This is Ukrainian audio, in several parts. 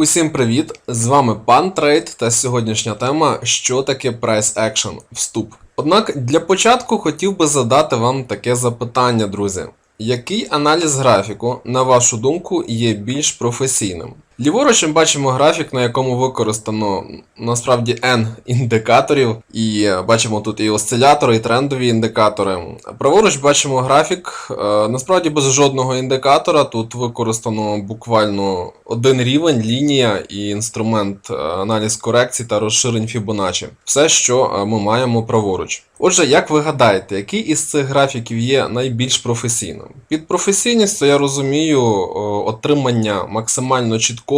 Усім привіт! З вами пан Трейд та сьогоднішня тема що таке Price Action вступ. Однак для початку хотів би задати вам таке запитання, друзі. Який аналіз графіку, на вашу думку, є більш професійним? Ліворуч ми бачимо графік, на якому використано насправді N індикаторів, і е, бачимо тут і осцилятори, і трендові індикатори. Праворуч бачимо графік, е, насправді без жодного індикатора. Тут використано буквально один рівень, лінія і інструмент е, аналіз корекцій та розширень Fibonacci. Все, що ми маємо праворуч. Отже, як ви гадаєте, який із цих графіків є найбільш професійним? Під професійністю я розумію отримання максимально чіткого,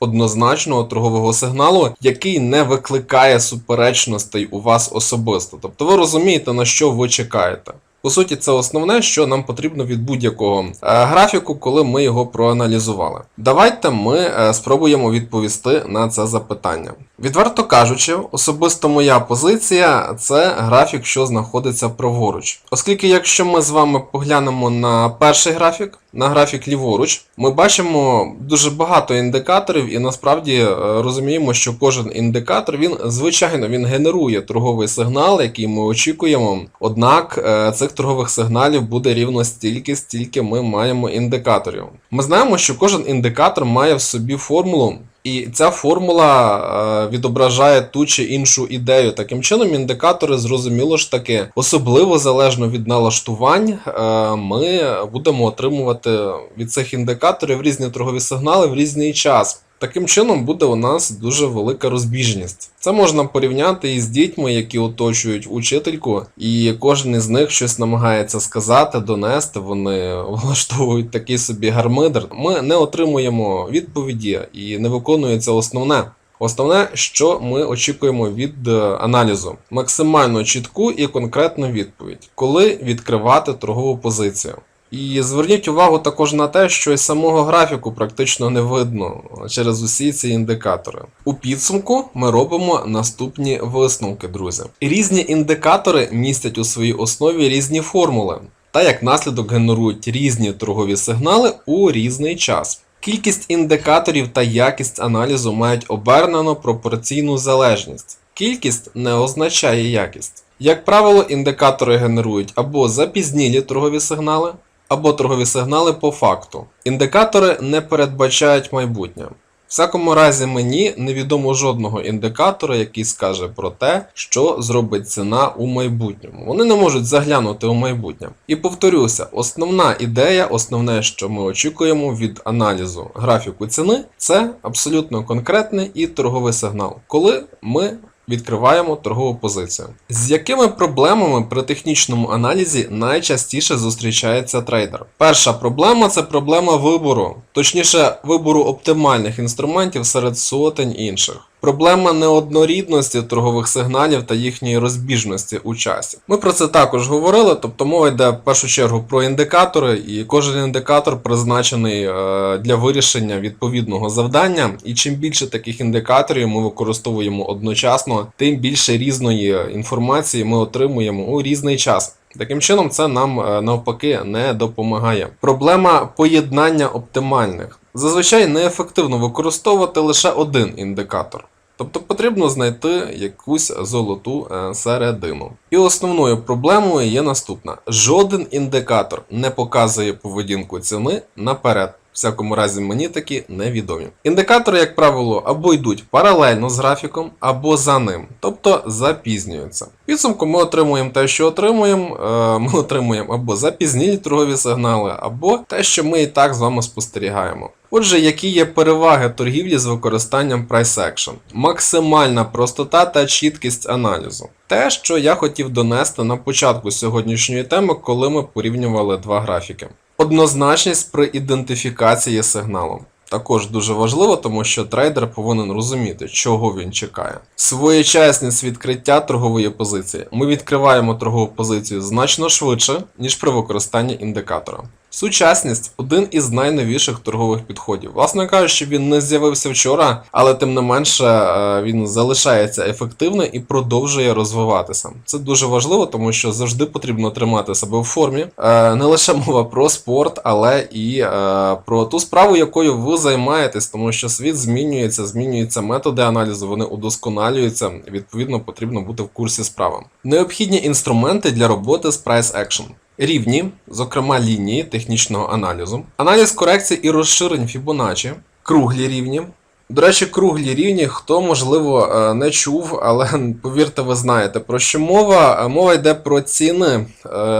однозначного торгового сигналу, який не викликає суперечностей у вас особисто. Тобто ви розумієте, на що ви чекаєте. По суті, це основне, що нам потрібно від будь-якого е, графіку, коли ми його проаналізували. Давайте ми е, спробуємо відповісти на це запитання. Відверто кажучи, особисто моя позиція це графік, що знаходиться праворуч. Оскільки, якщо ми з вами поглянемо на перший графік, на графік ліворуч, ми бачимо дуже багато індикаторів, і насправді е, розуміємо, що кожен індикатор він звичайно він генерує торговий сигнал, який ми очікуємо. Однак е, цих торгових сигналів буде рівно стільки, стільки ми маємо індикаторів. Ми знаємо, що кожен індикатор має в собі формулу. І ця формула е, відображає ту чи іншу ідею. Таким чином, індикатори зрозуміло ж таки, особливо залежно від налаштувань, е, ми будемо отримувати від цих індикаторів різні торгові сигнали в різний час. Таким чином буде у нас дуже велика розбіжність. Це можна порівняти із дітьми, які оточують учительку, і кожен із них щось намагається сказати, донести. Вони влаштовують такий собі гармидер. Ми не отримуємо відповіді і не виконується основне. Основне, що ми очікуємо від е, аналізу: максимально чітку і конкретну відповідь, коли відкривати торгову позицію. І зверніть увагу також на те, що із самого графіку практично не видно через усі ці індикатори. У підсумку ми робимо наступні висновки, друзі. Різні індикатори містять у своїй основі різні формули, та як наслідок генерують різні торгові сигнали у різний час. Кількість індикаторів та якість аналізу мають обернено пропорційну залежність. Кількість не означає якість. Як правило, індикатори генерують або запізнілі торгові сигнали, або торгові сигнали по факту. Індикатори не передбачають майбутнє. В всякому разі, мені невідомо жодного індикатора, який скаже про те, що зробить ціна у майбутньому. Вони не можуть заглянути у майбутнє. І повторюся, основна ідея, основне, що ми очікуємо від аналізу графіку ціни, це абсолютно конкретний і торговий сигнал, коли ми відкриваємо торгову позицію. З якими проблемами при технічному аналізі найчастіше зустрічається трейдер? Перша проблема це проблема вибору, точніше, вибору оптимальних інструментів серед сотень інших. Проблема неоднорідності торгових сигналів та їхньої розбіжності у часі. Ми про це також говорили, тобто мова йде в першу чергу про індикатори, і кожен індикатор призначений е, для вирішення відповідного завдання. І чим більше таких індикаторів ми використовуємо одночасно, тим більше різної інформації ми отримуємо у різний час. Таким чином, це нам е, навпаки не допомагає. Проблема поєднання оптимальних. Зазвичай неефективно використовувати лише один індикатор. Тобто потрібно знайти якусь золоту е, середину. І основною проблемою є наступна: жоден індикатор не показує поведінку ціни наперед. Всякому разі, мені такі невідомі. Індикатори, як правило, або йдуть паралельно з графіком, або за ним, тобто запізнюються. Підсумку ми отримуємо те, що отримуємо. Е, Ми отримуємо або запізнілі торгові сигнали, або те, що ми і так з вами спостерігаємо. Отже, які є переваги торгівлі з використанням Price Action? Максимальна простота та чіткість аналізу. Те, що я хотів донести на початку сьогоднішньої теми, коли ми порівнювали два графіки. Однозначність при ідентифікації сигналу. Також дуже важливо, тому що трейдер повинен розуміти, чого він чекає. Своєчасність відкриття торгової позиції. Ми відкриваємо торгову позицію значно швидше, ніж при використанні індикатора. Сучасність один із найновіших торгових підходів. Власне кажучи, він не з'явився вчора, але тим не менше е, він залишається ефективним і продовжує розвиватися. Це дуже важливо, тому що завжди потрібно тримати себе в формі. Е, Не лише мова про спорт, але і е, про ту справу, якою ви займаєтесь, тому що світ змінюється, змінюються методи аналізу, вони удосконалюються. Відповідно, потрібно бути в курсі справи. Необхідні інструменти для роботи з Price Action. Рівні, зокрема лінії технічного аналізу, аналіз корекцій і розширень Fibonacci, круглі рівні. До речі, круглі рівні, хто можливо е, не чув, але повірте, ви знаєте про що мова. Е, Мова йде про ціни е,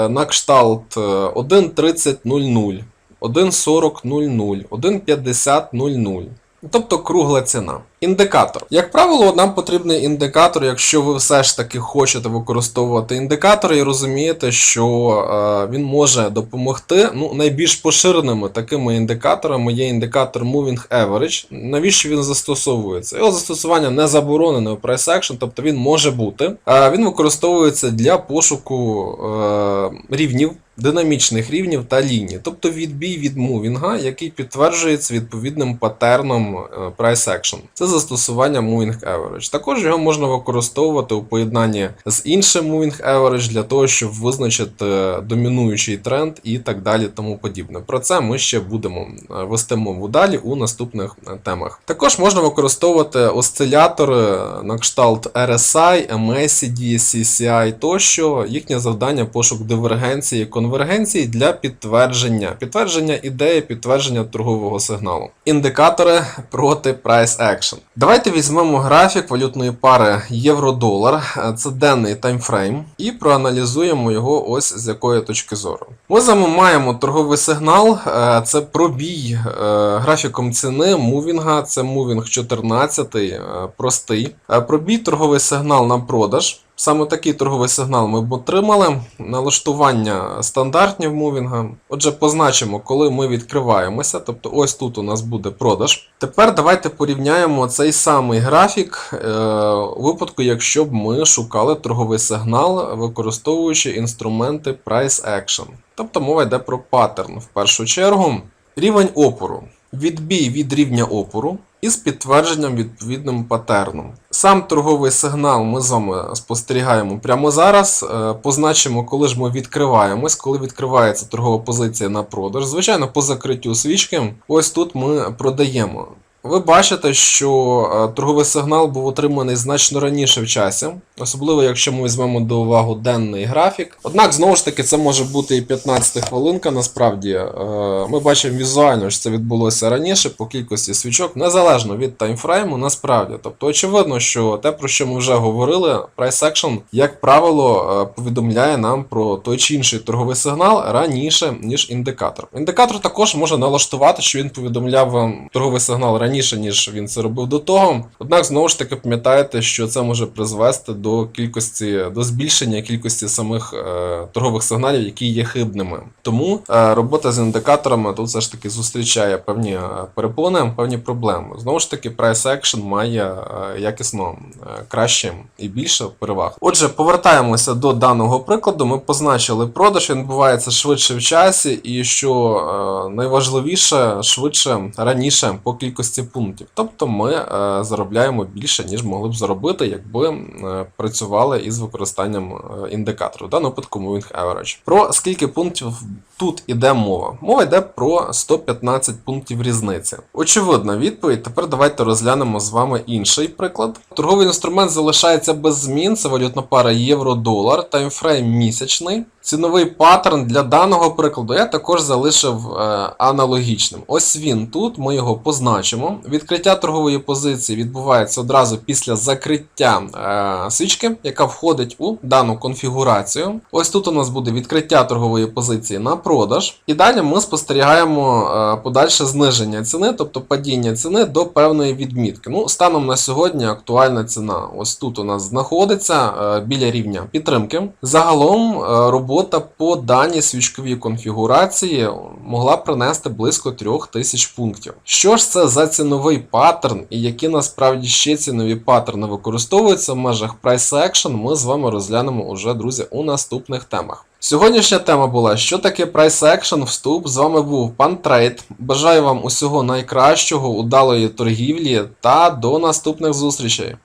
на кшталт е, 1.30.00, 1.40.00, 1.50.00. Тобто кругла ціна. Індикатор. Як правило, нам потрібний індикатор, якщо ви все ж таки хочете використовувати індикатор і розумієте, що е, він може допомогти. Ну, найбільш поширеними такими індикаторами є індикатор Moving Average. Навіщо він застосовується? Його застосування не заборонене у Price Action, тобто він може бути. Е, він використовується для пошуку е, рівнів. Динамічних рівнів та ліній, тобто відбій від мувінга, який підтверджується відповідним патерном е, Price Action. Це застосування Moving Average. Також його можна використовувати у поєднанні з іншим Moving Average для того, щоб визначити домінуючий тренд і так далі тому подібне. Про це ми ще будемо е, вести мову далі у наступних е, темах. Також можна використовувати осцилятори на кшталт RSI, MACD, CCI тощо. Їхнє завдання пошук дивергенції, конвергенції для підтвердження, підтвердження ідеї, підтвердження торгового сигналу. Індикатори проти Price Action. Давайте візьмемо графік валютної пари євро-долар, е, це денний таймфрейм, і проаналізуємо його ось з якої точки зору. Ми маємо торговий сигнал, е, це пробій е, графіком ціни мувінга, це мувінг 14, е, простий. Пробій торговий сигнал на продаж. Саме такий торговий сигнал ми б отримали. Налаштування стандартні мувінга. Отже, позначимо, коли ми відкриваємося. Тобто ось тут у нас буде продаж. Тепер давайте порівняємо цей самий графік е, у випадку, якщо б ми шукали торговий сигнал, використовуючи інструменти Price Action. Тобто мова йде про паттерн в першу чергу. Рівень опору. Відбій від рівня опору із підтвердженням відповідним патерном. Сам торговий сигнал ми з вами спостерігаємо прямо зараз. Е, Позначимо, коли ж ми відкриваємось, коли відкривається торгова позиція на продаж. Звичайно, по закриттю свічки, ось тут ми продаємо. Ви бачите, що е, торговий сигнал був отриманий значно раніше в часі, особливо якщо ми візьмемо до уваги денний графік. Однак, знову ж таки, це може бути і 15 хвилинка. Насправді, Е, ми бачимо візуально, що це відбулося раніше по кількості свічок, незалежно від таймфрейму, насправді. Тобто, очевидно, що те, про що ми вже говорили, Price Action, як правило, е, повідомляє нам про той чи інший торговий сигнал раніше, ніж індикатор. Індикатор також може налаштувати, що він повідомляв вам торговий сигнал раніше, ніж він це робив до того. Однак, знову ж таки, пам'ятаєте, що це може призвести до кількості, до збільшення кількості самих е, торгових сигналів, які є хибними. Тому е, робота з індикаторами тут все ж таки зустрічає певні е, перепони, певні проблеми. Знову ж таки, Price Action має е, якісно е, краще і більше переваг. Отже, повертаємося до даного прикладу. Ми позначили продаж, він відбувається швидше в часі, і що е, найважливіше, швидше раніше по кількості пунктів. Тобто ми е, заробляємо більше, ніж могли б заробити, якби е, працювали із використанням е, індикатору. В даному випадку Moving Average. Про скільки пунктів тут іде мова? Мова йде про 115 пунктів різниці. Очевидна відповідь. Тепер давайте розглянемо з вами інший приклад. Торговий інструмент залишається без змін. Це валютна пара євро-долар, таймфрейм місячний. Ціновий паттерн для даного прикладу я також залишив е, аналогічним. Ось він тут, ми його позначимо. Відкриття торгової позиції відбувається одразу після закриття е, свічки, яка входить у дану конфігурацію. Ось тут у нас буде відкриття торгової позиції на продаж. І далі ми спостерігаємо е, подальше зниження ціни, тобто падіння ціни до певної відмітки. Ну, станом на сьогодні актуальна ціна ось тут у нас знаходиться е, біля рівня підтримки. Загалом е, робота по даній свічковій конфігурації могла принести близько 3000 пунктів. Що ж це за ціновий паттерн і які насправді ще цінові паттерни використовуються в межах Price Action, ми з вами розглянемо уже, друзі, у наступних темах. Сьогоднішня тема була, що таке Price Action, вступ. З вами був пан Трейд. Бажаю вам усього найкращого, удалої торгівлі та до наступних зустрічей.